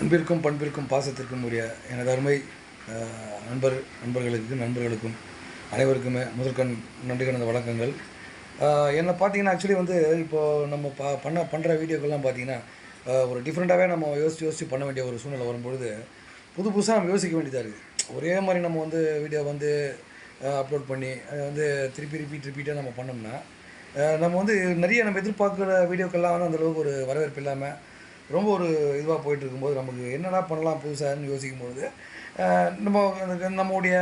அன்பிற்கும் பண்பிற்கும் பாசத்திற்கும் உரிய எனது அருமை நண்பர் நண்பர்களுக்கு நண்பர்களுக்கும் அனைவருக்குமே முதற்கண் நன்றி கலந்த வணக்கங்கள். என்னை பார்த்தீங்கன்னா ஆக்சுவலி வந்து இப்போது நம்ம ப பண்ண பண்ணுற வீடியோக்கள்லாம் பார்த்தீங்கன்னா ஒரு டிஃப்ரெண்ட்டாகவே நம்ம யோசித்து யோசித்து பண்ண வேண்டிய ஒரு சூழ்நிலை வரும்பொழுது புது புதுசாக நம்ம யோசிக்க வேண்டியதாக இருக்குது. ஒரே மாதிரி நம்ம வந்து வீடியோ வந்து அப்லோட் பண்ணி அதை வந்து திருப்பி ரிப்பீட் ரிப்பீட்டாக நம்ம பண்ணோம்னா நம்ம வந்து நிறைய நம்ம எதிர்பார்க்குற வீடியோக்கள்லாம் வந்து அந்தளவுக்கு ஒரு வரவேற்பு இல்லாமல் ரொம்ப ஒரு இதுவாக போயிட்டு இருக்கும்போது நமக்கு என்னடா பண்ணலாம் புதுசாகன்னு யோசிக்கும் பொழுது நம்ம நம்முடைய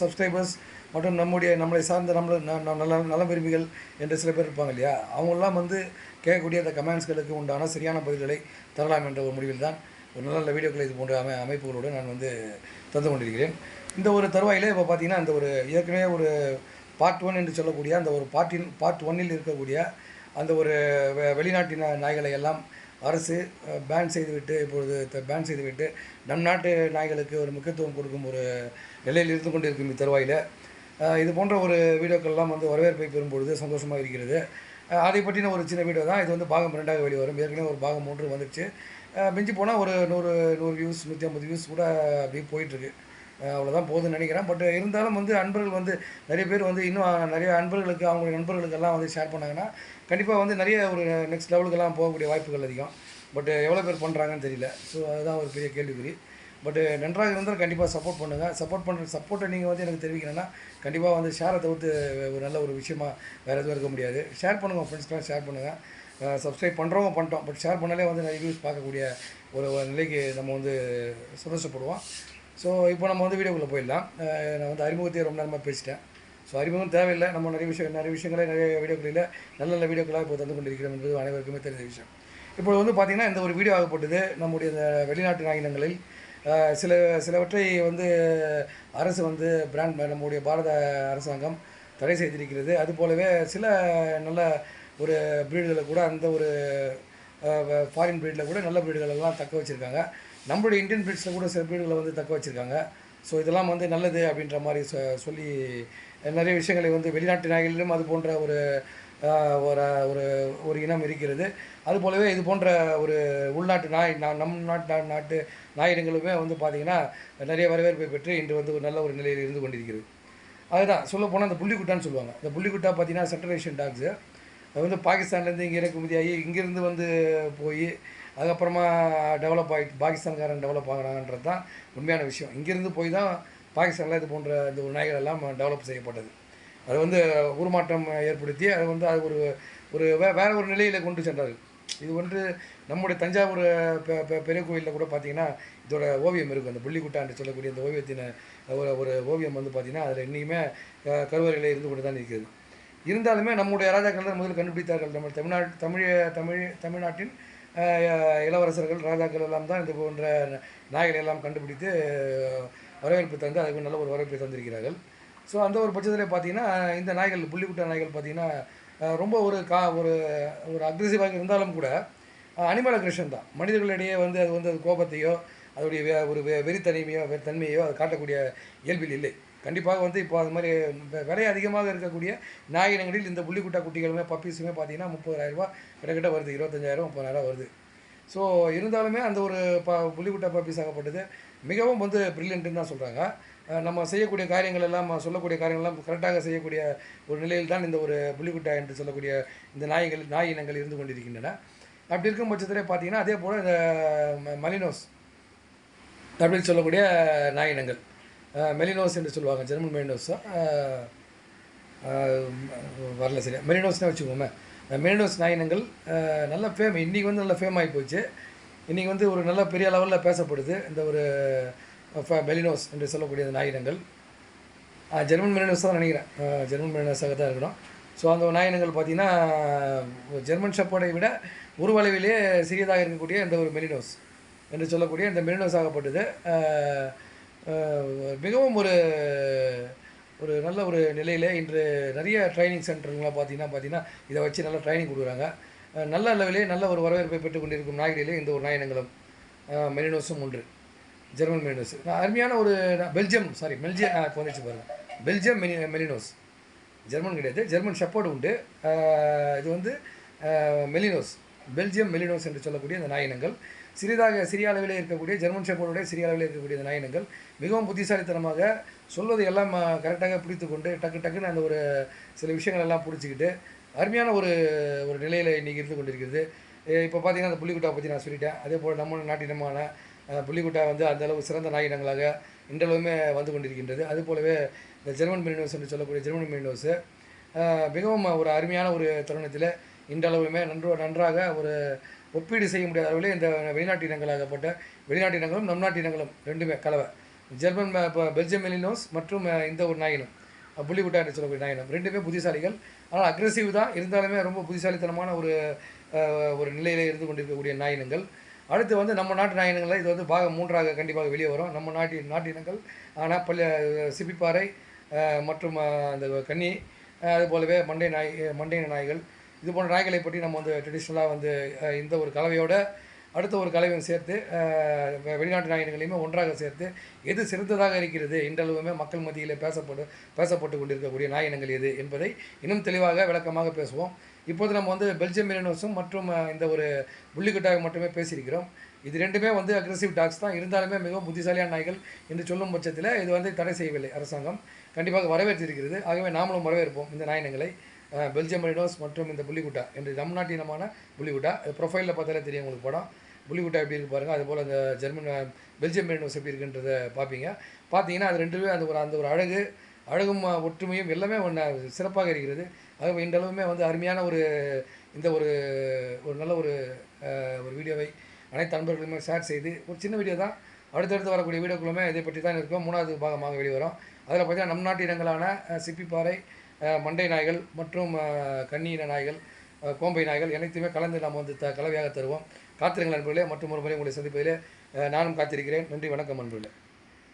சப்ஸ்கிரைபர்ஸ் மற்றும் நம்முடைய நம்மளை சார்ந்த நம்மள ந- ந- நல்ல நல விரும்பிகள் என்று சில பேர் இருப்பாங்க இல்லையா? அவங்கெல்லாம் வந்து கேட்கக்கூடிய அந்த கமெண்ட்ஸ்களுக்கு உண்டான சரியான பதில்களை தரலாம் என்ற ஒரு முடிவில் தான் ஒரு நல்ல நல்ல வீடியோக்களை இது போன்ற அமை அமைப்புகளோடு நான் வந்து தந்து கொண்டிருக்கிறேன். இந்த ஒரு தருவாயிலே இப்போ பார்த்தீங்கன்னா இந்த ஒரு ஏற்கனவே ஒரு பார்ட் ஒன் என்று சொல்லக்கூடிய அந்த ஒரு பார்ட்டின் பார்ட் ஒன்னில் இருக்கக்கூடிய அந்த ஒரு வெ- வெளிநாட்டின நாய்களை எல்லாம் அரசு பேன் செய்துவிட்டு இப்பொழுது பேன் செய்துவிட்டு நம் நாட்டு நாய்களுக்கு ஒரு முக்கியத்துவம் கொடுக்கும் ஒரு நிலையில் இருந்து கொண்டிருக்கும் இத்தருவாயில். இது போன்ற ஒரு வீடியோக்கள்லாம் வந்து வரவேற்பை பெறும் பொழுது சந்தோஷமாக இருக்கிறது. அதை பற்றின ஒரு சின்ன வீடியோ தான். இது வந்து பாகம் ரெண்டாக வெளிவரும். ஏற்கனவே ஒரு பாகம் மூன்று வந்துடுச்சு. மிஞ்சி போனால் ஒரு நூறு நூறு வியூஸ் நூற்றி ஐம்பது வியூஸ் கூட அப்படியே போயிட்டுருக்கு. அவ்வளோதான் போகுதுன்னு நினைக்கிறேன். பட் இருந்தாலும் வந்து அன்பர்கள் வந்து நிறைய பேர் வந்து இன்னும் நிறைய அன்பர்களுக்கு அவங்களுடைய நண்பர்களுக்கெல்லாம் வந்து ஷேர் பண்ணாங்கன்னா கண்டிப்பாக வந்து நிறைய ஒரு நெக்ஸ்ட் லெவலுக்கெல்லாம் போகக்கூடிய வாய்ப்புகள் அதிகம். பட் எவ்வளோ பேர் பண்ணுறாங்கன்னு தெரியல. ஸோ அதுதான் ஒரு பெரிய கேள்விக்குறி. பட் நன்றாக இருந்தால் கண்டிப்பாக சப்போர்ட் பண்ணுங்கள் சப்போர்ட் பண்ணுற சப்போர்ட்டை நீங்கள் வந்து எனக்கு தெரிவிக்கணும்னா கண்டிப்பாக வந்து ஷேரை தவிர்த்து ஒரு நல்ல ஒரு விஷயமா வேறு எதுவும் இருக்க முடியாது. ஷேர் பண்ணுங்கள் ஃப்ரெண்ட்ஸ்க்கெலாம் ஷேர் பண்ணுங்கள் சப்ஸ்கிரைப் பண்ணுறவங்க பண்ணிட்டோம். பட் ஷேர் பண்ணாலே வந்து நிறைய வியூஸ் பார்க்கக்கூடிய ஒரு நிலைக்கு நம்ம வந்து சந்தோஷப்படுவோம். ஸோ இப்போ நம்ம வந்து வீடியோக்குள்ளே போயிடலாம். நான் வந்து அறிமுகத்தையே ரொம்ப நேரமாக பேசிட்டேன். ஸோ அறிமுகம் தேவையில்லை. நம்ம நிறைய விஷயம் நிறைய விஷயங்களை நிறைய வீடியோக்களில் நல்ல நல்ல வீடியோக்களாக இப்போ தந்து கொண்டிருக்கிறோம் என்பது அனைவருக்குமே தெரிஞ்ச விஷயம். இப்போ வந்து பார்த்திங்கன்னா இந்த ஒரு வீடியோ ஆகப்பட்டது நம்முடைய இந்த வெளிநாட்டு நாயினங்களில். சில சிலவற்றை வந்து அரசு வந்து பிராண்ட் நம்முடைய பாரத அரசாங்கம் தடை செய்திருக்கிறது. அது போலவே சில நல்ல ஒரு பிரீடுகளை கூட அந்த ஒரு ஃபாரின் பிரீடில் கூட நல்ல பிரீடுகள் எல்லாம் தக்க வச்சுருக்காங்க. நம்மளுடைய இந்தியன் பிரீட்ஸில் கூட சில பீடுகளை வந்து தக்க வச்சுருக்காங்க. ஸோ இதெல்லாம் வந்து நல்லது அப்படின்ற மாதிரி சொ சொல்லி நிறைய விஷயங்களை வந்து வெளிநாட்டு நாய்களிலும் அது போன்ற ஒரு ஒரு ஒரு ஒரு இனம் இருக்கிறது. அது போலவே இது போன்ற ஒரு உள்நாட்டு நாய் நம் நாட்டு நாட்டு நாயிடங்களுமே வந்து பார்த்திங்கன்னா நிறைய வரவேற்பை பெற்று இன்று வந்து ஒரு நல்ல ஒரு நிலையில் இருந்து கொண்டிருக்கிறது. அதுதான் சொல்ல போனால் அந்த புள்ளிக்குட்டான்னு சொல்லுவாங்க. இந்த புள்ளிக்குட்டா பார்த்தீங்கன்னா சென்ட்ரல் ஏஷியன் டாக்ஸு அது வந்து பாகிஸ்தான்லேருந்து இங்கே இறக்குமதி ஆகி இங்கேருந்து வந்து போய் அதுக்கப்புறமா டெவலப் ஆகிட்டு பாகிஸ்தான்காரன் டெவலப் ஆகிறாங்கன்றது தான் உண்மையான விஷயம். இங்கேருந்து போய் தான் பாகிஸ்தானில் இது போன்ற இந்த ஒரு நாய்கள் எல்லாம் டெவலப் செய்யப்பட்டது. அது வந்து உருமாற்றம் ஏற்படுத்தி அது வந்து அது ஒரு ஒரு வே வேற ஒரு நிலையில் கொண்டு சென்றார்கள். இது வந்து நம்முடைய தஞ்சாவூர் பெ- பெரிய கோயிலில் கூட பார்த்தீங்கன்னா இதோட ஓவியம் இருக்குது அந்த புள்ளிக்குட்டான்னு சொல்லக்கூடிய அந்த ஓவியத்தின் ஒரு ஒரு ஓவியம் வந்து பார்த்திங்கன்னா அதில் இன்றைக்குமே கருவறையில் இருந்து கொண்டு தான் இருக்கிறது. இருந்தாலுமே நம்முடைய ராஜாக்கள் தான் முதல் கண்டுபிடித்தார்கள். நம்ம தமிழ்நாடு தமிழ் தமிழ் தமிழ்நாட்டின் இளவரசர்கள் ராஜாக்கள் எல்லாம் தான் இது போன்ற நாய்களை எல்லாம் கண்டுபிடித்து வரவேற்பு தந்து அதுக்கு நல்ல ஒரு வரவேற்பை தந்திருக்கிறார்கள். ஸோ அந்த ஒரு பட்சத்தில் பார்த்தீங்கன்னா இந்த நாய்கள் புள்ளிக்குட்ட நாய்கள் பார்த்திங்கன்னா ரொம்ப ஒரு கா ஒரு ஒரு அக்ரெசிவாக இருந்தாலும் கூட அனிமல் அக்ரெஷன் தான். மனிதர்களிடையே வந்து அது வந்து அது கோபத்தையோ அதோடைய வே- ஒரு வெ- வெறித்தன்மையோ வெ- தன்மையோ அது காட்டக்கூடிய இயல்பில் இல்லை. கண்டிப்பாக வந்து இப்போ அது மாதிரி விலை அதிகமாக இருக்கக்கூடிய நாயினங்களில் இந்த புள்ளிக்குட்டா குட்டிகளுமே பப்பீஸுமே பார்த்தீங்கன்னா முப்பதாயிரம் கிட்டக்கிட்ட வருது. இருபத்தஞ்சாயிரம் முப்பதாயிரம் வருது. ஸோ இருந்தாலுமே அந்த ஒரு ப புள்ளிக்குட்டா பப்பீஸ் ஆகப்பட்டது மிகவும் வந்து ப்ரில்லியன்ட்டுன்னு தான் சொல்கிறாங்க நம்ம செய்யக்கூடிய காரியங்கள் எல்லாம் சொல்லக்கூடிய காரியங்கள்லாம் கரெக்டாக செய்யக்கூடிய ஒரு நிலையில் தான் இந்த ஒரு புள்ளிக்குட்டா என்று சொல்லக்கூடிய இந்த நாய்கள் நாய் இனங்கள் இருந்து கொண்டிருக்கின்றன. அப்படி இருக்கும் பட்சத்திலே பார்த்தீங்கன்னா அதே போல் இந்த ம- மலினோஸ் அப்படின்னு சொல்லக்கூடிய நாய் இனங்கள் மெலினோஸ் என்று சொல்லுவாங்க ஜெர்மன் மெலினோஸ். வரல சரியா. மெலினோஸ்னே வச்சுக்கோமே. மெலினோஸ் நாயினங்கள் நல்ல ஃபேம் இன்றைக்கி வந்து நல்ல ஃபேம் ஆகி போச்சு. இன்றைக்கி வந்து ஒரு நல்ல பெரிய லெவலில் பேசப்படுது. இந்த ஒரு மெலினோஸ் என்று சொல்லக்கூடிய அந்த நாயினங்கள். ஆ, ஜெர்மன் மெலினோஸ் தான் நினைக்கிறேன். ஜெர்மன் மெலினோஸாக தான் இருக்கணும். ஸோ அந்த நாயினங்கள் பார்த்தீங்கன்னா ஜெர்மன் ஷப்போடை விட உருவளவிலே சிறியதாக இருக்கக்கூடிய இந்த ஒரு மெலினோஸ் என்று சொல்லக்கூடிய இந்த மெலினோஸ் ஆகப்பட்டது. மிகவும் ஒரு ஒரு நல்ல ஒரு நிலையில் இன்று நிறைய ட்ரைனிங் சென்டருங்களாம் பார்த்தீங்கன்னா பார்த்தீங்கன்னா இதை வச்சு நல்லா ட்ரைனிங் கொடுக்குறாங்க. நல்ல அளவிலே நல்ல ஒரு வரவேற்பை பெற்றுக் கொண்டிருக்கும் நாய்களிலே இந்த ஒரு நாயினங்களும் மெரினோஸும் மெலினோஸும் ஒன்று. German Malinois. நான் அருமையான ஒரு நான் பெல்ஜியம் சாரி பெல்ஜியம் இப்போ வந்துச்சு பெல்ஜியம் மெனி மெலினோஸ். ஜெர்மன் கிடையாது ஜெர்மன் ஷெப்பர்டு உண்டு. இது வந்து மெலினோஸ். பெல்ஜியம் மெலினோஸ் என்று சொல்லக்கூடிய அந்த நாயினங்கள். சிறிதாக சிறிய அளவிலே இருக்கக்கூடிய ஜெர்மன் ஷெப்பர்டுடைய சிறிய அளவிலே இருக்கக்கூடிய இந்த நாயினங்கள் மிகவும் புத்திசாலித்தனமாக சொல்வதை எல்லாம் கரெக்டாக பிடித்து கொண்டு டக்கு டக்குன்னு அந்த ஒரு சில விஷயங்கள் எல்லாம் பிடிச்சிக்கிட்டு அருமையான ஒரு ஒரு நிலையில் இன்றைக்கி இருந்து கொண்டிருக்கிறது. இப்போ பார்த்தீங்கன்னா அந்த புள்ளிக்குட்டா பற்றி நான் சொல்லிட்டேன். அதே போல் நம்ம நாட்டினமான புள்ளிக்குட்டா வந்து அந்தளவு சிறந்த நாயினங்களாக இன்றளவுமே வந்து கொண்டிருக்கின்றது. அது போலவே இந்த ஜெர்மன் மெரினோஸ் என்று சொல்லக்கூடிய ஜெர்மன் மெரினோஸு மிகவும் ஒரு அருமையான ஒரு தருணத்தில் இன்றளவுமே நன்று நன்றாக ஒரு ஒப்பீடு செய்ய முடியாத அளவில் இந்த வெளிநாட்டு இனங்களாகப்பட்ட வெளிநாட்டு இனங்களும் நம் நாட்டு இனங்களும் ரெண்டுமே கலவை. ஜெர்மன் இப்போ பெல்ஜியம் மெலினோஸ் மற்றும் இந்த ஒரு நாயினம். புள்ளிவுட்டா என்று சொல்லக்கூடிய நாயினம். ரெண்டுமே புத்திசாலிகள். ஆனால் அக்ரெசிவ் தான். இருந்தாலுமே ரொம்ப புத்திசாலித்தனமான ஒரு ஒரு நிலையில் இருந்து கொண்டிருக்கக்கூடிய நாயினங்கள். அடுத்து வந்து நம்ம நாட்டு நாயினங்களில் இது வந்து பாகம் மூன்றாக கண்டிப்பாக வெளியே வரும். நம்ம நாட்டின் இனங்கள். ஆனால் பல்ல சிப்பிப்பாறை மற்றும் அந்த கன்னி அது போலவே மண்டை நாய் மண்டை நாய்கள் இது போன்ற நாய்களை பற்றி நம்ம வந்து ட்ரெடிஷ்னலாக வந்து இந்த ஒரு கலவையோட அடுத்த ஒரு கலவையும் சேர்த்து வெ- வெளிநாட்டு நாயினங்களையுமே ஒன்றாக சேர்த்து எது சிறந்ததாக இருக்கிறது இன்றளவுமே மக்கள் மத்தியில் பேசப்பட்டு பேசப்பட்டு கொண்டிருக்கக்கூடிய நாயினங்கள் எது என்பதை இன்னும் தெளிவாக விளக்கமாக பேசுவோம். இப்போது நம்ம வந்து பெல்ஜியம் மெரினோஸும் மற்றும் இந்த ஒரு புள்ளிக்கட்டாக மட்டுமே பேசியிருக்கிறோம். இது ரெண்டுமே வந்து அக்ரெசிவ் டாக்ஸ் தான். இருந்தாலுமே மிகவும் புத்திசாலியான நாய்கள் என்று சொல்லும் பட்சத்தில் இது வந்து தடை செய்யவில்லை அரசாங்கம். கண்டிப்பாக வரவேற்றிருக்கிறது ஆகவே நாமளும் வரவேற்போம் இந்த நாயினங்களை. பெல்ஜியம் மெரினோஸ் மற்றும் இந்த புள்ளிக்குட்டா என்று நம் நாட்டினமான புள்ளிக்குட்டா அது ப்ரொஃபைலில் பார்த்தாலே தெரியும் உங்களுக்கு படம். புள்ளிக்குட்டா எப்படி இருக்கு பாருங்கள் அதுபோல் அந்த ஜெர்மன் பெல்ஜியம் மெரினோஸ் எப்படி இருக்குன்றதை பார்ப்பீங்க. பார்த்தீங்கன்னா அது ரெண்டுமே அந்த ஒரு அந்த ஒரு அழகு அழகும் ஒற்றுமையும் எல்லாமே ஒன்று சிறப்பாக இருக்கிறது. ஆகவே இந்த அளவுமே வந்து அருமையான ஒரு இந்த ஒரு ஒரு நல்ல ஒரு ஒரு வீடியோவை அனைத்து நண்பர்களுமே ஷேர் செய்து ஒரு சின்ன வீடியோ தான். அடுத்தடுத்து வரக்கூடிய வீடியோக்களுமே இதை பற்றி தான் இருக்கும். மூணாவது பாகமாக வெளிவரும். அதில் பார்த்தீங்கன்னா நம் நாட்டு இடங்களான சிப்பிப்பாறை மண்டை நாய்கள் மற்றும் அஹ், நாய்கள் கோம்பை நாய்கள் அனைத்துமே கலந்து நாம் வந்து த கலவையாக தருவோம். காத்திருங்கள் நண்பர்களே மற்றும் ஒரு முறை உங்களை சந்திப்பதிலே நானும் காத்திருக்கிறேன். நன்றி வணக்கம் நண்பர்களே